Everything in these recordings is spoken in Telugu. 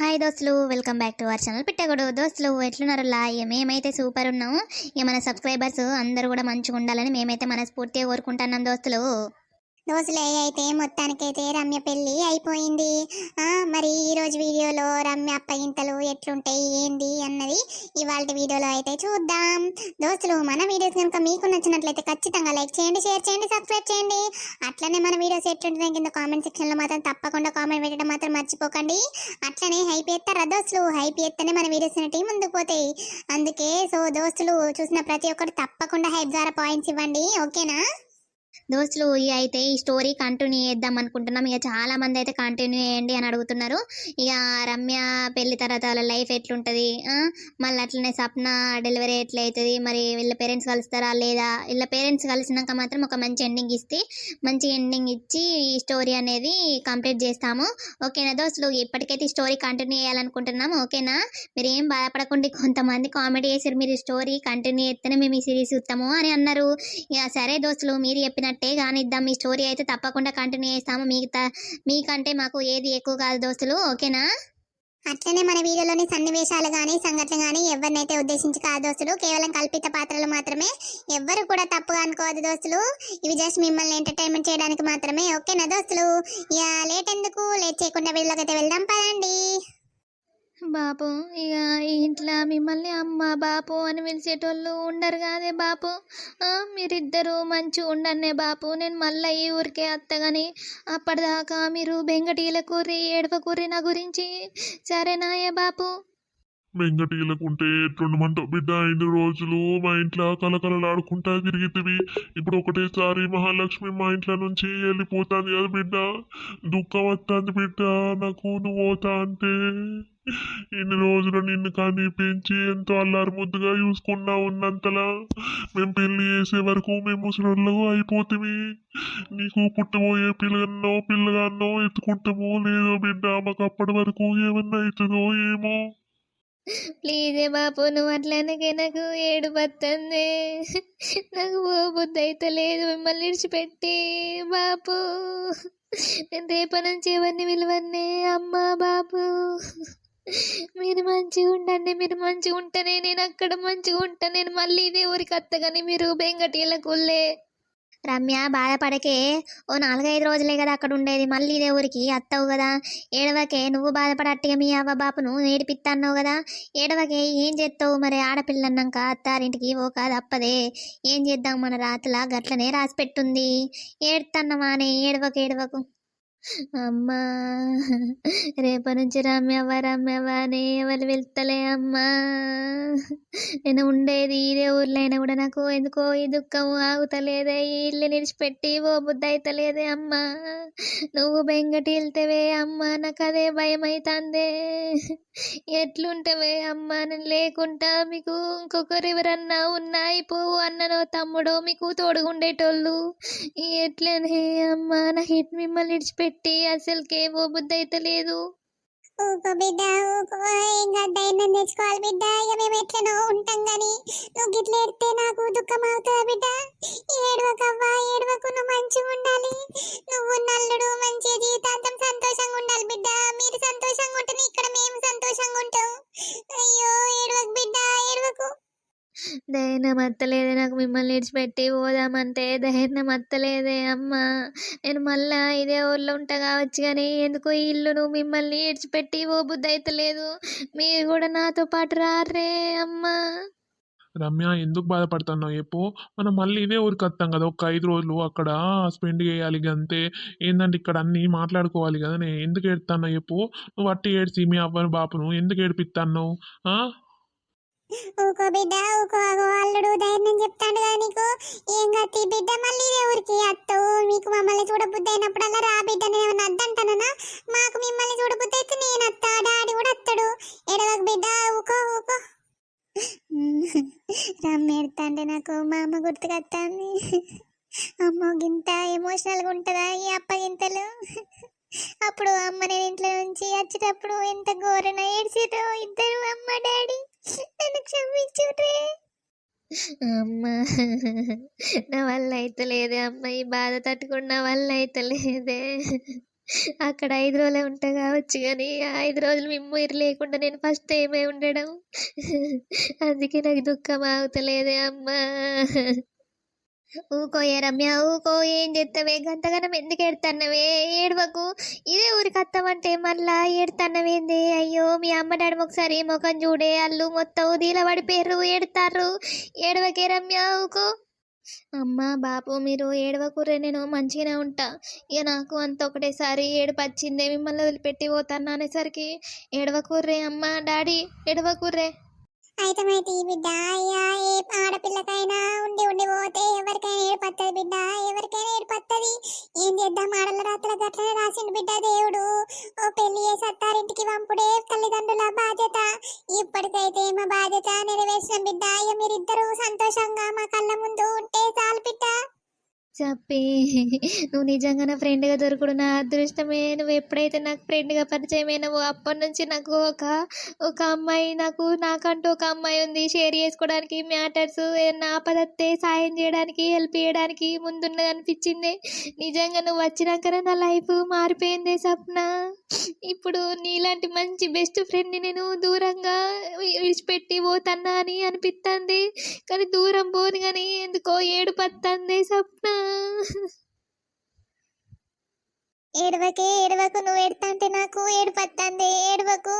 హాయ్ దోస్తులు welcome back to our channel Pittagodu. దోస్తులు ఎట్లున్నారు లా మేమైతే సూపర్ ఉన్నాము. ఇక మన సబ్స్క్రైబర్స్ అందరూ కూడా మంచిగా ఉండాలని మేమైతే మనస్ఫూర్తిగా కోరుకుంటున్నాం దోస్తులు. దోసులే అయితే మొత్తానికైతే రమ్య పెళ్ళి అయిపోయింది. మరి ఈరోజు వీడియోలో రమ్య అప్పగింతలు ఎట్లుంటాయి ఏంది అన్నది ఇవాళ వీడియోలో అయితే చూద్దాం. దోస్తులు మన వీడియోస్ కనుక మీకు నచ్చినట్లయితే ఖచ్చితంగా లైక్ చేయండి షేర్ చేయండి సబ్స్క్రైబ్ చేయండి. అట్లనే మన వీడియోస్ ఎట్లుంటున్నాయి కింద కామెంట్ సెక్షన్లో మాత్రం తప్పకుండా కామెంట్ పెట్టడం మాత్రం మర్చిపోకండి. అట్లనే హైప్ ఎత్తారా దోస్తులు? హైప్ ఎత్తనే మన వీడియోస్ అనేటివి ముందుకు పోతాయి. అందుకే సో దోస్తులు చూసిన ప్రతి ఒక్కరు తప్పకుండా హైప్ ద్వారా పాయింట్స్ ఇవ్వండి. ఓకేనా? దోస్తులు ఇక అయితే ఈ స్టోరీ కంటిన్యూ చేద్దాం అనుకుంటున్నాం. ఇక చాలా మంది అయితే కంటిన్యూ చేయండి అని అడుగుతున్నారు. ఇక రమ్య పెళ్ళి తర్వాత వాళ్ళ లైఫ్ ఎట్లుంటుంది? మళ్ళీ అట్లనే సప్న డెలివరీ ఎట్లయితుంది? అవుతుంది మరి వీళ్ళ పేరెంట్స్ కలుస్తారా లేదా? వీళ్ళ పేరెంట్స్ కలిసినాక మాత్రం ఒక మంచి ఎండింగ్ ఇస్తే మంచి ఎండింగ్ ఇచ్చి ఈ స్టోరీ అనేది కంప్లీట్ చేస్తాము. ఓకేనా దోస్తులు? ఇప్పటికైతే ఈ స్టోరీ కంటిన్యూ చేయాలనుకుంటున్నాము. ఓకేనా? మీరు ఏం బాధపడకుండా. కొంతమంది కామెడీ చేశారు. మీరు స్టోరీ కంటిన్యూ చేస్తేనే మేము ఈ సిరీస్ చూస్తాము అని అన్నారు. ఇక సరే దోస్తులు మీరు చెప్పినట్టే కానిద్దాం. మీ స్టోరీ అయితే తప్పకుండా కంటిన్యూ చేస్తాము. మీకు మీకంటే మాకు ఏది ఎక్కువ కాదు దోస్తులు. ఓకేనా? అట్లనే మన వీడియోలోని సన్నివేశాలు కానీ సంఘటనలు కానీ ఎవరినైతే ఉద్దేశించి కాదు దోస్తులు కేవలం కల్పిత పాత్రలు మాత్రమే. ఎవ్వరు కూడా తప్పుగా అనుకోవద్దు దోస్తులు. ఇవి జస్ట్ మిమ్మల్ని ఎంటర్టైన్మెంట్ చేయడానికి మాత్రమే. ఓకేనా దోస్తులు? ఇక లేట్ ఎందుకు? లేట్ చేయకుండా వీడియోలోకి అయితే వెళ్దాం. పదండి. బాపు ఇక ఇంట్లో మిమ్మల్ని అమ్మ బాపు అని పిలిచేటోళ్ళు ఉండరు కాదే బాపు? మీరిద్దరూ మంచిగా ఉండండి బాపు. నేను మళ్ళీ ఈ ఊరికే అత్తగాని అప్పటిదాకా మీరు బెంగటీల కూరి ఏడవ కూరి నా గురించి సరేనాయే బాపు? వెంకటీలకుంటే ఎట్లుండమంటావు బిడ్డ? ఇన్ని రోజులు మా ఇంట్లో కలకలలాడుకుంటా తిరిగితివి. ఇప్పుడు ఒకటేసారి మహాలక్ష్మి మా ఇంట్లో నుంచి వెళ్ళిపోతాంది కదా బిడ్డ. దుఃఖం వస్తుంది బిడ్డ నాకు నువ్వు పోతా అంటే. ఇన్ని రోజులు నిన్ను కానీ పెంచి ఎంతో అల్లారు ముద్దుగా చూసుకున్నా ఉన్నంతలా మేము పెళ్ళి చేసే వరకు మేము ముసలు అయిపోతుంది నీకు పుట్టబోయే పిల్లగన్నో పిల్లగాన్నో ఎత్తుకుంటామో లేదో బిడ్డ మాకు అప్పటి వరకు ఏమన్నా అవుతుందో ఏమో. ప్లీజే బాపు నువ్వు అట్లనకే నాకు ఏడు పత్తందే. నాకు ఓ బుద్ధి అయితే లేదు మిమ్మల్ని విడిచిపెట్టి బాపు. నేను రేపటి నుంచి ఎవరిని విలువన్నే అమ్మ బాపు. మీరు మంచిగా ఉండండి మీరు మంచిగా ఉంటేనే నేను అక్కడ మంచిగా ఉంటా. నేను మళ్ళీ ఇదే ఊరికి అత్తగాని మీరు బెంగటీల కుల్లే రమ్య బాధపడకే. ఓ నాలుగైదు రోజులే కదా అక్కడ ఉండేది మళ్ళీ ఇదే ఊరికి అత్తవు కదా. ఏడవకే నువ్వు బాధపడట్టుగా మీ అవ్వ బాపును ఏడిపిత్తన్నావు కదా. ఏడవకే ఏం చేస్తావు మరి ఆడపిల్లన్నాక? అత్తారింటికి ఓ కాదు అప్పదే. ఏం చేద్దాం మన రాతలా గట్లనే రాసి పెట్టుంది ఏడుతన్నమానే ఏడవకు ఏడవకు. అమ్మా రేపటి నుంచి రమ్యవ్వ రమ్యవ్వ అని ఎవరు వెళ్తలే అమ్మా. నేను ఉండేది ఇదే ఊర్లో అయినా కూడా నాకు ఎందుకో ఈ దుఃఖం ఆగుతలేదే ఈ ఇల్లు నిడిచిపెట్టి ఓ బుద్ధి అవుతలేదే అమ్మా. నువ్వు బెంగటి వెళ్తేవే అమ్మా నాకు అదే భయం అవుతుందే ఎట్లుంటవే అమ్మా నేను లేకుండా మీకు ఇంకొకరు ఎవరన్నా ఉన్నాయి అయిపోవు అన్ననో తమ్ముడో మీకు తోడుగుండేటోళ్ళు. ఎట్లనే అమ్మా నా హిట్ మిమ్మల్ని విడిచిపెట్టి అసలుకే ఓ బుద్ధి అయితే లేదు. ఊకో బిడ్డ ఊకో ఇంకా ధైర్యం తెచ్చుకోవాలి బిడ్డ? ఇక మేము ఎట్లనో ఉంటాం గాని నువ్వు గిట్ల ఎడితే నాకు దుఃఖం అవుతుందా బిడ్డ. ఏడవకవ్వా ఏడవకు నువ్వు మంచిగా ఉండాలి. నువ్వు నల్లుడు మంచి జీవితాంతం సంతోషంగా ఉండాలి బిడ్డ. మీరు సంతోషంగా ఉంటేనే ఇక్కడ మేము సంతోషంగా ఉంటాం. అయ్యో ఏడవకు బిడ్డ ఏడవకు. విడిచిపెట్టి పోదామంటే ధైర్యం అత్తలేదే అమ్మా. నేను మళ్ళా ఇదే ఊళ్ళో ఉంటా కావచ్చు కానీ ఎందుకో ఈ ఇల్లు నువ్వు మిమ్మల్ని విడిచిపెట్టి ఓ బుద్ధి అయితే లేదు. మీరు కూడా నాతో పాటు రారే అమ్మా. రమ్య ఎందుకు బాధపడుతున్నావు? చెప్పు. మనం మళ్ళీ ఇదే ఊరికి వస్తాం కదా ఒక ఐదు రోజులు అక్కడ స్పెండ్ చేయాలి అంతే ఏంటంటే ఇక్కడ అన్నీ మాట్లాడుకోవాలి కదా నేను ఎందుకు ఏడుతున్నావు చెప్పు. నువ్వు అట్టి ఏడ్చి మీ అవ్వను బాపును ఎందుకు ఏడిపిస్తున్నావు? ఆ? ఊకో బిడ్డ ఊకో అల్లుడు ధైర్యం చెప్తాడు కదా నీకు. ఏం కత్తి బిడ్డ మళ్ళీ ఇదే ఊరికి. అత్తవు మీకు మమ్మల్ని చూడబుద్ధి అయినప్పుడల్లా రా బిడ్డ నేను ఏమన్నా అద్దంటానా మాకు మిమ్మల్ని చూడబుద్ధి అయితే నేను అత్త డాడీ కూడా అత్తడు. ఎడవకు బిడ్డ ఊకో ఊకో. రమ్మ నాకు మా అమ్మ గుర్తుకొస్తాను అమ్మో గింత ఎమోషనల్గా ఉంటుందా ఈ అప్పగింతలు? అప్పుడు అమ్మ నేను ఇంట్లో నుంచి వచ్చేటప్పుడు ఎంత ఘోరణ ఏడ్చిరో ఇద్దరు అమ్మ డాడీ నన్ను క్షమించురే అమ్మ నా వల్ల అయితే లేదే అమ్మ ఈ బాధ తట్టుకున్న వల్ల అయితే లేదే. అక్కడ ఐదు రోజులే ఉంటా కావచ్చు కానీ ఐదు రోజులు మిమ్మీరు లేకుండా నేను ఫస్ట్ టైమే ఉండడం. అందుకే నాకు దుఃఖం ఆగుతలేదే అమ్మా. ఊకోయే రమ్య ఊకో ఏం చేస్తావే గంతగనం ఎందుకు ఎడతన్నవే ఏడవకు. ఇదే ఊరికి అత్తమంటే మళ్ళా ఏడుతన్నవేంది? అయ్యో మీ అమ్మ డాడీ ఒకసారి ముఖం చూడే అల్లు మొత్తం దీల పడిపోయారు ఏడుతారు ఏడవకే రమ్య ఊకో. అమ్మ బాపు మీరు ఏడవకుర్రే నేను మంచిగానే ఉంటా. ఇక నాకు అంత ఒకటేసారి ఏడుపచ్చిందే మిమ్మల్ని వదిలిపెట్టి పోతాను అనేసరికి ఏడవకూర్రే అమ్మ డాడీ ఏడవకూర్రే. అయితే మరి ఈ బిడ్డ అయ్యా ఏ ఆడపిల్లకైనా ఉండి ఉండి పోతే ఎవరికైనా ఏడుపత్తది బిడ్డ ఎవరికైనా ఏడుపత్తది. ఏం చేద్దాం? ఆడల రాత్రుల గట్లనే రాసిండు బిడ్డ దేవుడు. ఓ పెళ్ళి చేసి అత్తారింటికి పంపుడే తల్లిదండ్రుల బాధ్యత. ఇప్పటికైతే మా బాధ్యత నెరవేర్చిన బిడ్డ అయ్యా మీరిద్దరూ సంతోషంగా మా కళ్ళ ముందు ఉంటే చాలు బిడ్డ. చెప్పి నువ్వు నిజంగా నా ఫ్రెండ్గా దొరకడు. నా అదృష్టమే. నువ్వు ఎప్పుడైతే నాకు ఫ్రెండ్గా పరిచయమైనవో అప్పటి నుంచి నాకు ఒక ఒక అమ్మాయి నాకు నాకంటూ ఒక అమ్మాయి ఉంది. షేర్ చేసుకోవడానికి మ్యాటర్స్ ఏదన్నా ఆపదత్తే సాయం చేయడానికి హెల్ప్ చేయడానికి ముందున్నది అనిపించింది. నిజంగా నువ్వు వచ్చినాకనే నా లైఫ్ మారిపోయింది సప్న ఇప్పుడు నీలాంటి మంచి బెస్ట్ ఫ్రెండ్ని నేను దూరంగా విడిచిపెట్టి పోతన్నా అని అనిపిస్తుంది కానీ దూరం పోను కానీ ఎందుకో ఏడు పత్తంది సప్న ఏడవకే ఏడవకు నువ్వు ఎడతాంటే నాకు ఏడుపత్తాంది. ఏడవకు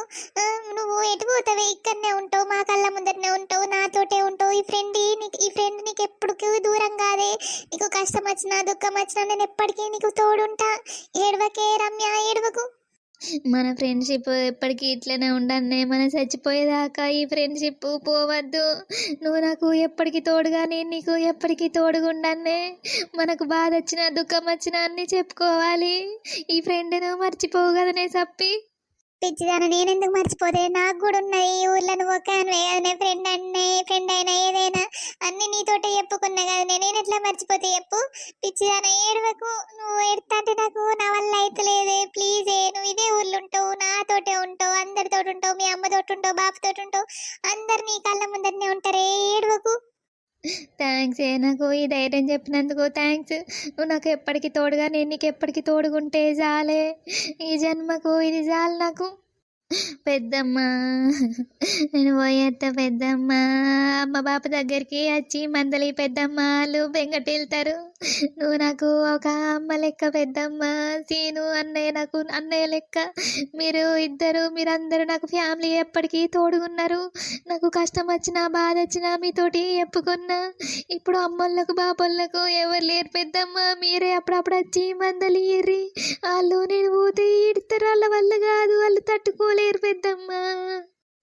నువ్వు ఎటు పోతావే? ఇక్కడనే ఉంటావు మా కళ్ళ ముందరనే ఉంటావు నాతోటే ఉంటావు. ఈ ఫ్రెండ్ నీకు ఈ ఫ్రెండ్ నీకు ఎప్పటికీ దూరం కాదే. నీకు కష్టం వచ్చినా దుఃఖం వచ్చినా నేను ఎప్పటికీ నీకు తోడుంటా. ఏడవకే రమ్య ఏడవకు. మన ఫ్రెండ్షిప్ ఎప్పటికీ ఇట్లనే ఉండన్నే మనం చచ్చిపోయేదాకా ఈ ఫ్రెండ్షిప్ పోవద్దు. నువ్వు నాకు ఎప్పటికీ తోడుగా నేను నీకు ఎప్పటికీ తోడుగుండన్నే మనకు బాధ వచ్చినా దుఃఖం వచ్చినా అన్నీ చెప్పుకోవాలి. ఈ ఫ్రెండ్ను మర్చిపోవు కదనే చెప్పి పిచ్చిదాన నేనెందుకు మర్చిపోతే? నాకు కూడా ఉన్నాయి ఈ ఊర్లో. నువ్వు ఒక అనే ఫ్రెండ్ అన్నే ఫ్రెండ్ అయినా ఏదైనా అన్ని నీతోటే చెప్పుకున్నా కదా. నేను ఎట్లా మర్చిపోతే చెప్పు? పిచ్చిదాన ఏడవకు నువ్వు ఎడతంటే నాకు నా వల్ల అయితలేదే. ప్లీజ్ నువ్వు ఇదే ఊర్లో ఉంటావు నాతోటే ఉంటావు అందరితో ఉంటావు మీ అమ్మతోటి ఉంటావు బాబుతోటి ఉంటావు అందరు నీ కళ్ళ ముందరనే ఉంటారే. ఏడవకు థ్యాంక్స్ ఏ నాకు ఈ ధైర్యం చెప్పినందుకు థ్యాంక్స్ నువ్వు నాకు ఎప్పటికీ తోడుగా నేను నీకు ఎప్పటికీ తోడుగుంటే చాలే. ఈ జన్మకు ఇది చాలు నాకు. పెద్దమ్మ. నేను పోయేస్తా పెద్దమ్మ. అమ్మ బాప దగ్గరికి వచ్చి మందలి పెద్దమ్మ వాళ్ళు బెంగటిల్తారు నువ్వు నాకు ఒక అమ్మ లెక్క పెద్దమ్మ. సీను అన్నయ్య నాకు అన్నయ్య లెక్క. మీరు ఇద్దరు మీరందరూ నాకు ఫ్యామిలీ ఎప్పటికీ తోడుగున్నారు. నాకు కష్టం వచ్చినా బాధ వచ్చినా మీతోటి చెప్పుకున్నా. ఇప్పుడు అమ్మోళ్ళకు బాబోళ్ళకు ఎవరు లేరు పెద్దమ్మ. మీరే అప్పుడప్పుడు వచ్చి మందలి ఎర్రి వాళ్ళు నేను పోతే ఇడతారు వాళ్ళ వల్ల కాదు. వాళ్ళు లేరు పెద్దమ్మ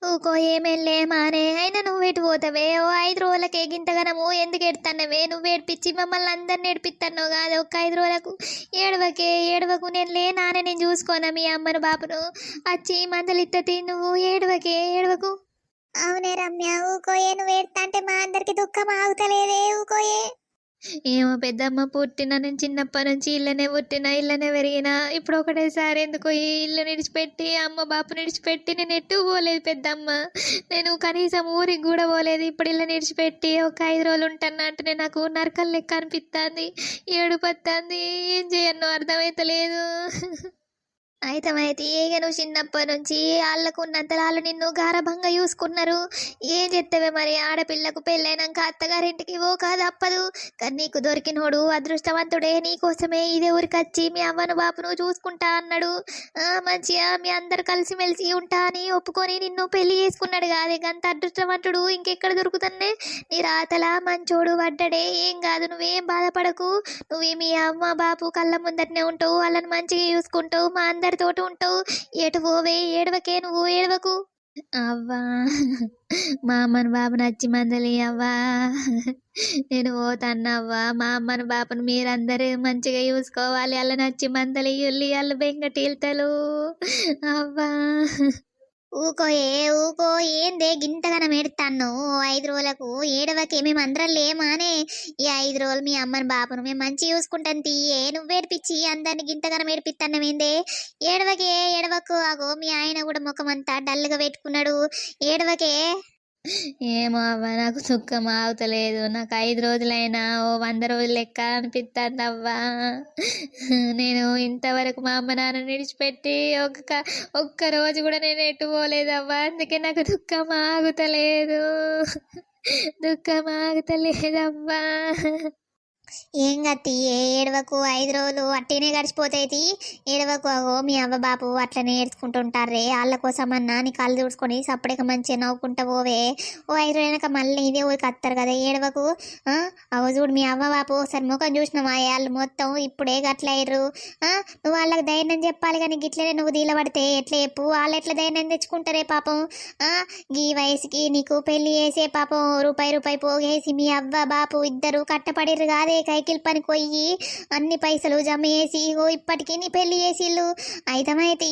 ఊకో ఏమేళ్ళే మానే అయినా నువ్వు ఎటు పోతావే? ఓ ఐదు రోజులకే గింతగనము ఎందుకు ఎడుతున్నావే నువ్వు ఏడిపించి మమ్మల్ని అందరిని ఏడిపిస్తున్నావు కాదు ఒక్క ఐదు రోజులకు. ఏడవకే ఏడవకు నేను లే నానే నేను చూసుకోనా మీ అమ్మను బాపును వచ్చి మందలు ఇత్తతి నువ్వు ఏడవకే ఏడవకు. అవునే రమ్య ఊకోయే నువ్వు ఏడుతాంటే మా అందరికి దుఃఖం ఆగుతలేదే ఊకోయే. ఏమో పెద్దమ్మ పుట్టిన నేను చిన్నప్పటి నుంచి ఇళ్ళనే పుట్టిన ఇళ్ళనే పెరిగిన. ఇప్పుడు ఒకటేసారి ఎందుకో ఈ ఇల్లు నిడిచిపెట్టి అమ్మ బాపు నిడిచిపెట్టి నేను ఎటు పోలేదు పెద్దమ్మ. నేను కనీసం ఊరికి కూడా పోలేదు. ఇప్పుడు ఇల్లు నిడిచిపెట్టి ఒక ఐదు రోజులు ఉంటానంటే నాకు నరకలు లెక్క అనిపిస్తుంది ఏడుపత్తుంది. ఏం చేయను అర్థమైతలేదు. అయితే ఇక నువ్వు చిన్నప్పటి నుంచి వాళ్ళకు ఉన్నంత వాళ్ళు నిన్ను గారభంగా చూసుకున్నారు. ఏం చెప్తావే మరి? ఆడపిల్లకు పెళ్ళైనాక అత్తగారింటికి ఓ కాదు అప్పదు. కానీ నీకు దొరికినోడు అదృష్టవంతుడే నీకోసమే ఇదే ఊరికి వచ్చి మీ అమ్మను బాపును చూసుకుంటా అన్నాడు. మంచిగా మీ అందరు కలిసిమెలిసి ఉంటా అని ఒప్పుకొని నిన్ను పెళ్ళి చేసుకున్నాడు కాదే. గంత అదృష్టవంతుడు ఇంకెక్కడ దొరుకుతుందే? నీ రాతల మంచోడు పడ్డడే ఏం కాదు. నువ్వేం బాధపడకు. నువ్వు మీ అమ్మ బాపు కళ్ళ ముందరనే ఉంటావు వాళ్ళని మంచిగా చూసుకుంటావు మా అందరితోటి ఉంటావు. ఎటు పోవే ఏడవకే నువ్వు ఏడవకు. అవ్వా మా అమ్మను బాబు నచ్చి మందలి అవ్వా. నేను పోతాన్నవ్వా మా అమ్మను బాబుని మీరందరూ మంచిగా చూసుకోవాలి. అలా నచ్చి మందలి ఉల్లి అల్లు బెంగటీల్తలు అవ్వా. ఊకోయే ఊకో ఏందే గింతగనం ఏడుతాను ఐదు రోజులకు ఏడవకే మేము అందరం లేమానే? ఈ ఐదు రోజులు మీ అమ్మని బాబును మేము మంచి చూసుకుంటాను తీయే. నువ్వు ఏడిపించి అందరిని గింతగనం ఏడిపిస్తానమేందే ఏడవకే ఏడవకు. అగో మీ ఆయన కూడా ముఖం అంతా డల్గా పెట్టుకున్నాడు. ఏడవకే. ఏమో అవ్వ నాకు సుఖం ఆగుతలేదు. నాకు ఐదు రోజులైనా ఓ వంద రోజులు లెక్క అనిపిస్తుంది అవ్వా. నేను ఇంతవరకు మా అమ్మ నాన్న విడిచిపెట్టి ఒక్క ఒక్క రోజు కూడా నేను ఎటు పోలేదవ్వా అందుకే నాకు దుఃఖం ఆగుతలేదు. దుఃఖం ఆగుతలేదవ్వా ఏం గత్తి ఏ ఏడవకు? ఐదు రోజులు అట్టినే గడిచిపోతాయి ఏడవకు? అగో మీ అవ్వ బాపు అట్లనే ఏడ్చుకుంటుంటారే వాళ్ళ కోసమన్నా నీ కళ్ళు చూసుకొని సప్పుడేక మంచిగా నవ్వుకుంటా పోవే. ఓ ఐదు రోజులక మళ్ళీ ఇదే ఊరికి వస్తారు కదా ఏడవకు? ఆ? అగో చూడు మీ అవ్వ బాపు ఒకసారి ముఖం చూసినావా? వాళ్ళు మొత్తం ఇప్పుడే గట్ల అయ్యారు నువ్వు వాళ్ళకి ధైర్యం చెప్పాలి కానీ గిట్లనే నువ్వు దీలబడితే ఎట్లా చెప్పు? వాళ్ళు ఎట్లా ధైర్యం తెచ్చుకుంటారే పాపం? ఆ? గీ వయసుకి నీకు పెళ్ళి చేసే పాపం రూపాయి రూపాయి పోగేసి మీ అవ్వ బాపు ఇద్దరు కట్టపడిర్రు కాదే. కైకిల్ పనికొయ్యి అన్ని పైసలు జమ చేసి ఇగో ఇప్పటికీ నీ పెళ్ళి చేసిళ్ళు అయితమైతే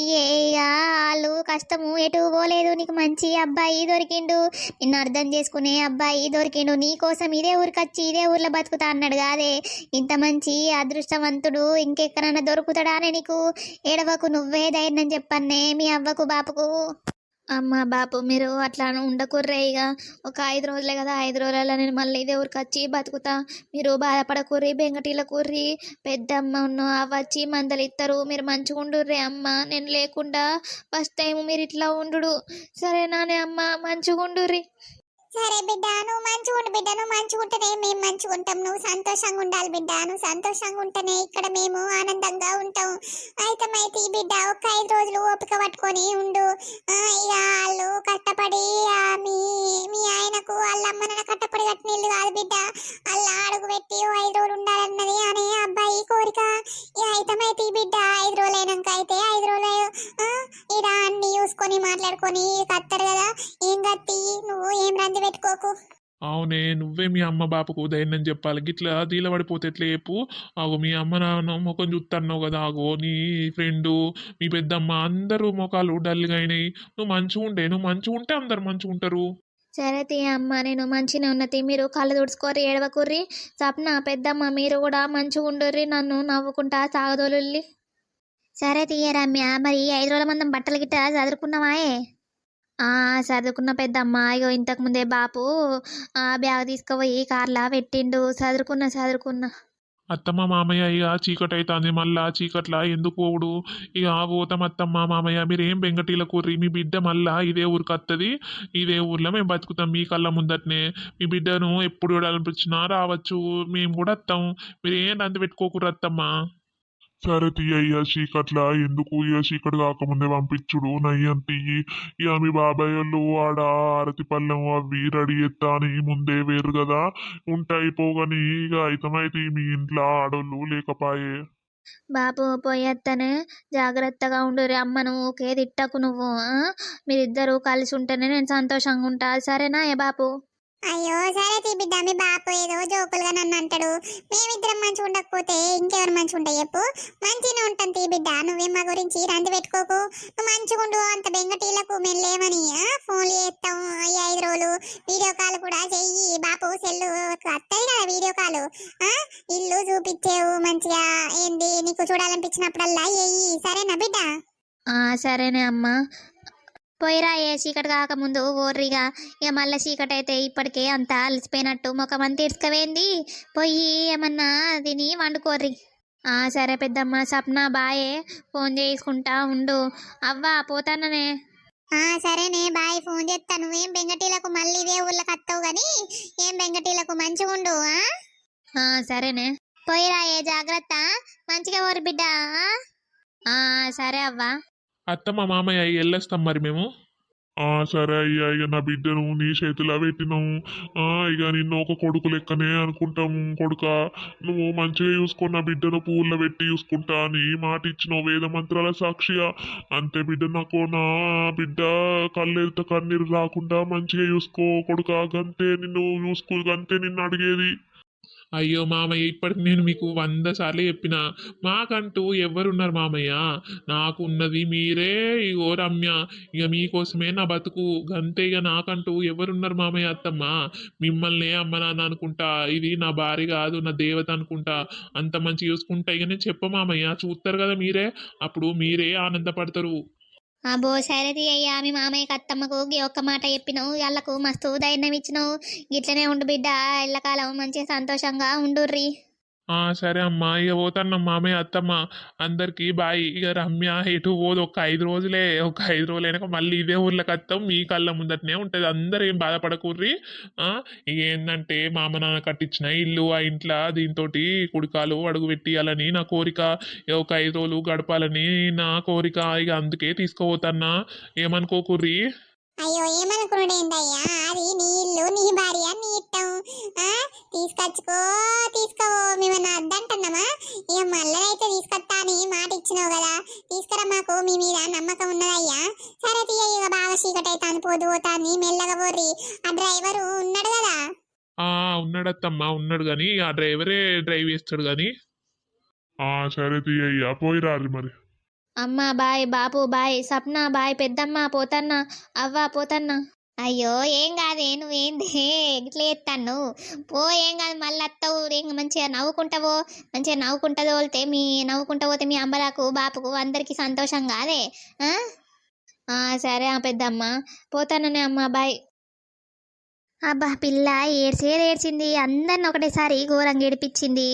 వాళ్ళు కష్టము ఎటు పోలేదు నీకు మంచి అబ్బాయి దొరికిండు. నిన్ను అర్థం చేసుకునే అబ్బాయి దొరికిండు నీ కోసం ఇదే ఊరికి వచ్చి ఇదే ఊర్లో బతుకుతా అన్నాడు కాదే. ఇంత మంచి అదృష్టవంతుడు ఇంకెక్కడన్నా దొరుకుతాడానే నీకు? ఏడవకు నువ్వే ధైర్యం చెప్పన్నే మీ అవ్వకు బాపుకు. అమ్మ బాపు మీరు అట్లా ఉండకుర్రే ఇక ఒక ఐదు రోజులే కదా ఐదు రోజులలో నేను మళ్ళీ ఇదే ఊరికి వచ్చి బతుకుతా. మీరు బాధపడకుర్రి బెంగటీల కుర్రి పెద్దమ్మ ఉన్న అవ్వచ్చి మందలు ఇస్తారు మీరు మంచిగా ఉండుర్రే అమ్మ నేను లేకుండా ఫస్ట్ టైం మీరు ఇట్లా ఉండు సరేనానే అమ్మ మంచిగా ఉండుర్రి. సరే బిడ్డ నువ్వు మంచిగా ఉండు బిడ్డ నువ్వు మంచిగా ఉంటేనే మేము మంచిగా ఉంటాం. నువ్వు సంతోషంగా ఉండాలి బిడ్డ నువ్వు సంతోషంగా ఉంటేనే ఇక్కడ మేము ఆనందంగా ఉంటాం. అయితే అయితే ఈ బిడ్డ ఒక ఐదు రోజులు ఓపిక పట్టుకొని ఉండు. ఇక వాళ్ళు కట్టపడి మీ మీ ఆయనకు వాళ్ళ అమ్మ నాన్న కట్టపడి కట్టిన ఇల్లు కాదు బిడ్డ. వాళ్ళ అడుగు పెట్టి ఐదు రోజులు ఉండాలన్నది అనే అబ్బాయి కోరిక. ఇక అయితమైతే ఈ బిడ్డ ఐదు రోజులు అయినాక అయితే ఐదు రోజులు ఇలా అన్ని చూసుకొని మాట్లాడుకొని కత్తారు కదా. ఏం కత్తి? నువ్వు ఏం రంది పెట్టుకోకు. అవునే నువ్వే మీ అమ్మ బాపకు ధైర్యం చెప్పాలి. గిట్లా దీల పడిపోతే ఎట్లా చెప్పు? ఆగో మీ అమ్మ నాన్న ముఖం చూస్తున్నావు కదా ఆగో. నీ ఫ్రెండు మీ పెద్దమ్మ అందరూ ముఖాలు డల్గా అయినాయి. నువ్వు మంచిగా ఉండే నువ్వు మంచిగా ఉంటే అందరు మంచిగా ఉంటారు. సరే తీ అమ్మ నేను మంచిగా ఉన్నతి మీరు కళ్ళు తుడుచుకోరి ఏడవకుర్రి. సప్న పెద్దమ్మ మీరు కూడా మంచిగా ఉండుర్రి నన్ను నవ్వుకుంటా సాగదోలుల్లి. సరే తీయ రమ్య మరి ఐదు రోజుల మందం బట్టలు గిట్ట చదువుకున్నావాయే ఆ చదువుకున్న పెద్దమ్మ ఇగో ఇంతకు ముందే బాపు ఆ బ్యాగ్ తీసుకుపోయి కార్లా పెట్టిండు. సదురుకున్నా సదురుకున్నా. అత్తమ్మ మామయ్య ఇక చీకటి అవుతుంది మళ్ళా చీకట్లా ఎందుకు పోవుడు? ఇక పోతాం అత్తమ్మ మామయ్య మీరేం వెంకటీల బెంగటీల కూర్రి? మీ బిడ్డ మళ్ళా ఇదే ఊరికి వస్తుంది ఇదే ఊర్లో మేము బతుకుతాం మీ కళ్ళ ముందటనే. మీ బిడ్డను ఎప్పుడు చూడాలనిపించినా రావచ్చు. మేము కూడా వస్తాం మీరేం ఏం నంది అత్తమ్మ? సరే తీయ్య చీకట్లా ఎందుకు? ఇక చీకటి కాకముందే పంపించుడు నయ్యం తీయి ఇక మీ బాబాయ్ వాళ్ళు ఆడ అరతి పళ్ళెం అవి రెడీ ఎత్తా అని ముందే వేరు కదా. ఉంటాయి పోగని ఇక అయితమైతే మీ ఇంట్లో ఆడోళ్ళు లేకపాయే. బాబు పోయేత్తనే జాగ్రత్తగా ఉండుర్రి అమ్మను ఊకే తిట్టకు నువ్వు ఆ? మీరిద్దరూ కలిసి ఉంటేనే నేను సంతోషంగా ఉంటా. సరేనా ఏ బాపు? అయ్యో సరే తీ బిడ్డ మీ బాపు ఏదో జోకులుగా నన్ను అంటాడు. మేమిద్దరం మంచిగా ఉండకపోతే ఇంకెవరు మంచిగా ఉంటాయి చెప్పు. మంచిగానే ఉంటాను తీ బిడ్డ నువ్వే మా గురించి రంది పెట్టుకోకు. నువ్వు మంచిగా ఉండు అంత బెంగటీలకు మేము లేమని ఫోన్లు చేస్తాం ఈ ఐదు రోజులు. వీడియో కాల్ కూడా చెయ్యి బాపు సెల్లు వస్తుంది కదా వీడియో కాల్. ఇల్లు చూపించేవు మంచిగా ఏంది నీకు చూడాలనిపించినప్పుడల్లా చెయ్యి. సరేనా బిడ్డ? ఆ సరేనే అమ్మా. పోయిరా ఏ చీకటి కాకముందు ఓర్రిగా. ఇక మళ్ళీ చీకటి అయితే ఇప్పటికే అంతా అలసిపోయినట్టు ముఖం అంతా ఇరుసుకవేంది పోయి ఏమన్నా తిని వండుకోర్రి. ఆ సరే పెద్దమ్మ సప్న బాయే ఫోన్ చేసుకుంటా ఉండు. అవ్వా పోతాననే. ఆ సరేనే బాయ్ ఫోన్ చేస్తా నువ్వేం బెంగటీలకు మళ్ళీ ఇదే ఊళ్ళకి వస్తావు కానీ ఏం బెంగటీలకు మంచిగా ఉండు సరేనే. పోయిరా ఏ జాగ్రత్త. మంచిగా ఓరు బిడ్డ సరే అవ్వా. అత్తమ్మ మామయ్య వెళ్ళొస్తాం మరి మేము? ఆ సరే అయ్యా ఇక నా బిడ్డను నీ చేతిలో పెట్టినాము. ఆ ఇక నిన్ను ఒక కొడుకు లెక్కనే అనుకుంటాము కొడుక. నువ్వు మంచిగా చూసుకో నా బిడ్డను పువ్వుల్లో పెట్టి చూసుకుంటా. అని మాట ఇచ్చినావు వేద మంత్రాల సాక్షిగా అంతే బిడ్డ నాకు నా బిడ్డ కళ్ళెదుట కన్నీరు రాకుండా మంచిగా చూసుకో కొడుక. గంతే నిన్ను చూసుకో గంతే నిన్ను అడిగేది. అయ్యో మామయ్య ఇప్పటికి నేను మీకు వంద సార్లు చెప్పిన మాకంటూ ఎవరున్నారు మామయ్య? నాకు ఉన్నది మీరే ఇగో రమ్య ఇక మీకోసమే నా బతుకు. గంతే ఇక నాకంటూ ఎవరున్నారు మామయ్య అత్తమ్మ? మిమ్మల్ని అమ్మ నాన్న అనుకుంటా ఇది నా భార్య కాదు నా దేవత అనుకుంటా. అంత మంచి చూసుకుంటా ఇక నేను చెప్ప మామయ్య చూస్తారు కదా మీరే అప్పుడు మీరే ఆనందపడతారు. అబ్బో సరేది అయ్యా మీ మామయ్యకి అత్తమ్మకు గీ ఒక్క మాట చెప్పినావు. వాళ్ళకు మస్తు ధైర్యం ఇచ్చినావు. గిట్లనే ఉండు బిడ్డ ఎల్లకాలం మంచిగా సంతోషంగా ఉండుర్రి. సరే అమ్మా ఇక పోతాను మామయ్య అత్తమ్మ అందరికి బాయ్. ఇక రమ్య ఎటు పోదు. ఒక ఐదు రోజులే ఒక ఐదు రోజులు అయినాక మళ్ళీ ఇదే ఊర్లోకి వస్తాం. మీ కళ్ళ ముందటనే ఉంటుంది. అందరూ ఏం బాధపడకూర్రి. ఇక ఏంటంటే మామ నాన్న కట్టించిన ఇల్లు ఆ ఇంట్లో దీంతో కుడికాలు అడుగు పెట్టియాలని నా కోరిక. ఒక ఐదు రోజులు గడపాలని నా కోరిక. ఇక అందుకే తీసుకుపోతాన్నా. ఏమనుకోకుర్రి? అయ్యో ఏమనుకున్నాడేందయ్యా అది నీ ఇల్లు నీ భార్య నీ ఇట్టం. తీసుకొచ్చుకో తీసుకోవో మేమన్నా అద్దంటున్నామా? ఇక మళ్ళనైతే తీసుకొస్తా అని మాట ఇచ్చినావు కదా. తీసుకురా మాకు మీ మీద నమ్మకం ఉన్నదయ్యా. సరే తీయ ఇక బాగా చీకటి అయితే పోదు పోతాన్ని మెల్లగా పోర్రి. ఆ డ్రైవరు ఉన్నాడు కదా? ఆ ఉన్నాడు కానీ ఆ డ్రైవరే డ్రైవ్ చేస్తాడు కానీ సరే తీయ్యా పోయి రారు మరి. అమ్మ బాయ్ బాపు బాయ్ సప్న బాయ్ పెద్దమ్మ పోతన్న అవ్వ పోతన్న. అయ్యో ఏం కాదే నువ్వేంది? ఇట్లా ఎత్తాను పో ఏం కాదు మళ్ళీ అత్తవు ఏం మంచిగా నవ్వుకుంటావో? మంచిగా నవ్వుకుంటా తోలితే మీ నవ్వుకుంటా పోతే మీ అమ్మలకు బాపుకు అందరికీ సంతోషం కాదే? సరే ఆ పెద్దమ్మ. పోతాననే అమ్మ బాయ్. అబ్బా పిల్ల ఏడ్చేది ఏడ్చింది. అందరిని ఒకటేసారి ఘోరంగా ఏడిపించింది.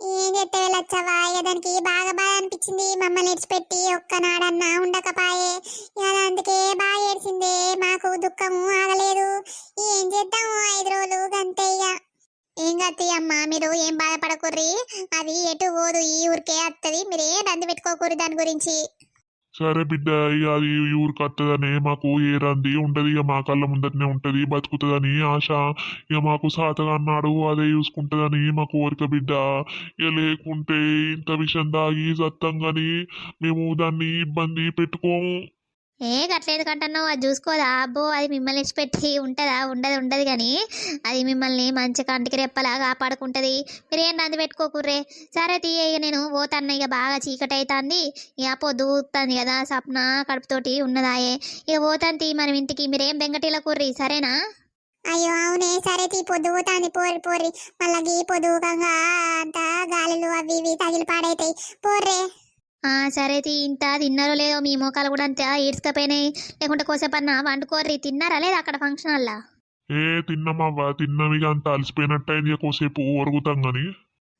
ఏం చెప్తే వెళ్ళొచ్చావా దానికి బాగా బాగా అనిపించింది. మమ్మల్ని ఇడిచిపెట్టి ఒక్కనాడన్నా ఉండకపాయే. ఇక అందుకే బాగా ఏడ్చింది. మాకు దుఃఖము ఆగలేదు. ఏం చేద్దాము ఐదు రోజులు గంతయ్య ఏం కత్తి మీరు ఏం బాధపడకుర్రి. అది ఎటు పోదు. ఈ ఊరికే వస్తుంది మీరు ఏ రంది పెట్టుకోకూరి దాని గురించి. సరే బిడ్డ ఇక అది ఈ ఊరికి వస్తుందని మాకు ఏ రంది ఉండదు. ఇక మా కళ్ళ ముందరనే ఉంటది బతుకుతుందని ఆశ. ఇక మాకు సాతగా అన్నాడు అదే చూసుకుంటుందని మా కోరిక బిడ్డ. ఇక లేకుంటే ఇంత విషయం దాగి సత్తంగాని మేము దాన్ని ఇబ్బంది పెట్టుకోము. ఏ గట్లేదు కంటున్నావు అది చూసుకోదా? అబ్బో అది మిమ్మల్ని ఇచ్చిపెట్టి ఉంటుందా? ఉండదు ఉండదు కానీ అది మిమ్మల్ని మంచి కంటికి రెప్పలా కాపాడుకుంటుంది. మీరేం నంది పెట్టుకోకుర్రే సరే తీయ ఇక నేను పోతాను ఇక బాగా చీకటి అవుతుంది ఇక పొద్దుతుంది కదా సప్న కడుపుతోటి ఉన్నదాయే. ఇక పోతాను తీ మనం ఇంటికి. మీరేం బెంగటీల కుర్రి? సరేనా? అయ్యో అవునే. సరే తీ పొద్దుగుతాంది పోరి పోరి మళ్ళీ గీ పొద్దుకంగా అంతా గాలులు అవి ఇవి తగిలి పాడైతాయి. పోర్రే. సరే తీ ఇంత తిన్నారో లేదో మీ మోకాలు కూడా అంతా ఈడ్చుకపోయినాయి లేకుంటే కోసేపన్నా వండుకోర్రి తిన్నారా లేదా అక్కడ ఫంక్షన్ హాల్లా? ఏ తిన్నామవ్వ తిన్నాం ఇక అంత అలసిపోయినట్టు అయింది ఇక కోసేపు ఒరుగుతాం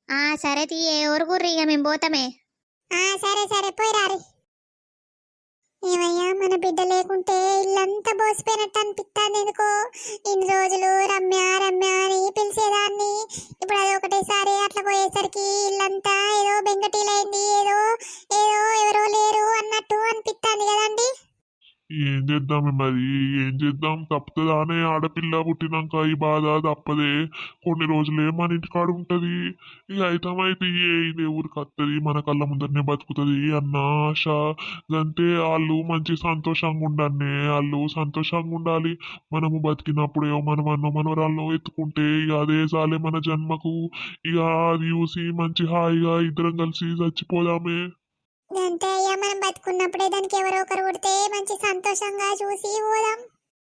ఆ సరే తీ ఏ ఊరుగుర్రి ఇక మేము పోతామే. ఆ సరే సరే పోయి రారి ఏమయ్యా మన బిడ్డ లేకుంటే ఇల్లంతా బోసిపోయినట్టు అనిపిస్తుంది ఎందుకో? ఇన్ని రోజులు రమ్య రమ్య అని పిలిచేదాన్ని. ఇప్పుడు అది ఒకటేసారి అట్లా పోయేసరికి ఇల్లంతా ఏదో బెంగటీలైంది ఏదో ఏదో ఎవరో లేరు అన్నట్టు అనిపిస్తుంది కదండి. ఏం చేద్దాం మరి? ఏం చేద్దాం? తప్పుతుందానే ఆడపిల్ల పుట్టినాక ఈ బాధ తప్పదే. కొన్ని రోజులే మన ఇంటికాడ ఉంటది. ఇక అయితమైతే ఇదే ఊరికి వస్తుంది మన కళ్ళ ముందరనే బతుకుతుంది అన్న ఆశ. అంటే వాళ్ళు మంచి సంతోషంగా ఉండనే వాళ్ళు సంతోషంగా ఉండాలి. మనము బతికినప్పుడేమో మనం అన్న మనవరాలను ఎత్తుకుంటే ఇక అదే చాలే మన జన్మకు. ఇక అది చూసి మంచి హాయిగా ఇద్దరం కలిసి చచ్చిపోదామే. అంతే అయ్యా మనం బతుకున్నప్పుడే దానికి ఎవరో ఒకరు ఉడితే మంచి సంతోషంగా చూసి పోదాం.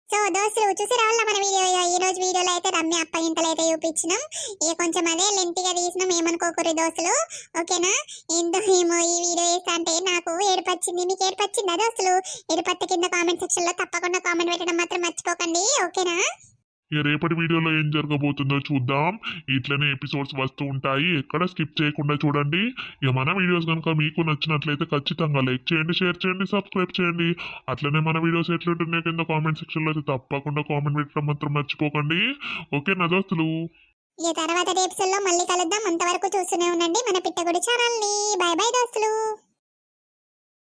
సో దోస్తులు చూసి రావాల మన వీడియో? ఈ రోజు వీడియోలో అయితే రమ్య అప్ప ఇంతలో అయితే చూపించినాం. ఇక కొంచెం అదే లెంతిగా తీసినాం ఏమనుకోకూరి దోస్తులు? ఓకేనా? ఏందో ఏమో ఈ వీడియో వేస్తా అంటే నాకు ఏడుపచ్చింది. మీకు ఏడుపచ్చిందా దోస్తులు? ఏడుపత్త కింద కామెంట్ సెక్షన్లో తప్పకుండా కామెంట్ పెట్టడం మాత్రం మర్చిపోకండి. ఓకేనా? ఇక రేపటి వీడియోలో ఏం జరగబోతుందో చూద్దాం. ఇట్లనే ఎపిసోడ్స్ వస్తూ ఉంటాయి. ఎక్కడ స్కిప్ చేయకుండా చూడండి. ఇక మన వీడియోస్ కనుక మీకు నచ్చినట్లయితే ఖచ్చితంగా లైక్ చేయండి షేర్ చేయండి సబ్స్క్రైబ్ చేయండి. అట్లనే మన వీడియోస్ ఎట్లుంటున్నాయి కింద కామెంట్ సెక్షన్లో అయితే తప్పకుండా కామెంట్ పెట్టడం మాత్రం మర్చిపోకండి. ఓకే నా దోస్తులు. ఈ తర్వాత ఎపిసోడ్ మళ్ళీ కలుద్దాం. అంతవరకు చూస్తూనే ఉండండి మన పిట్టగుడి ఛానల్ని. బాయ్ బాయ్ దోస్తులు.